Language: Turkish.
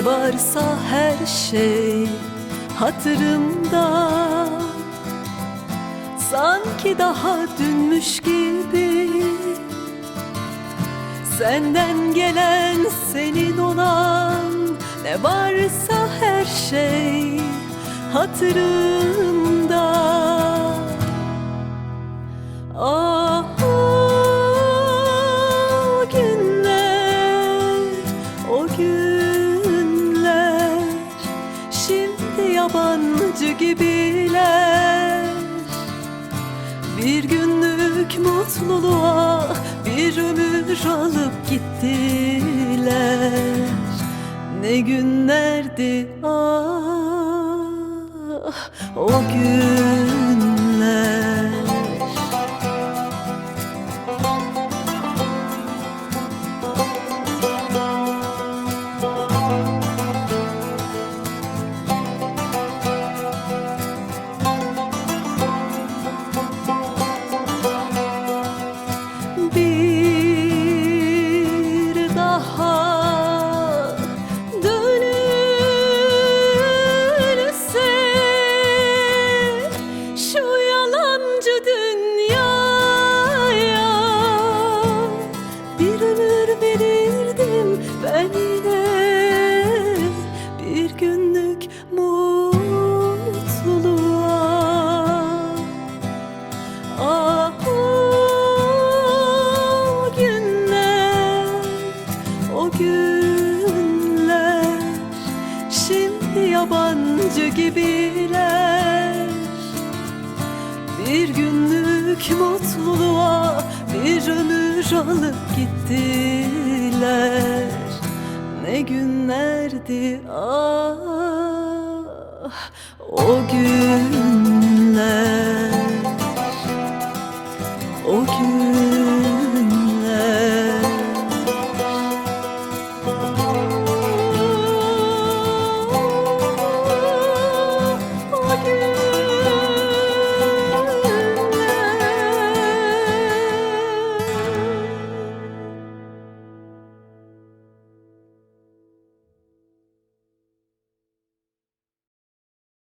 varsa her şey hatırımda. Sanki daha dünmüş gibi Senden gelen senin olan Ne varsa her şey hatırımda yabancı gibiler. Bir günlük mutluluğa bir ömür alıp gittiler. Ne günlerdi ah o günler ben bir günlük mutluluğa Ah o günler, o günler. Şimdi yabancı gibiler. Bir günlük mutluluğa bir ömür alıp gittiler Ne günlerdi ah o gün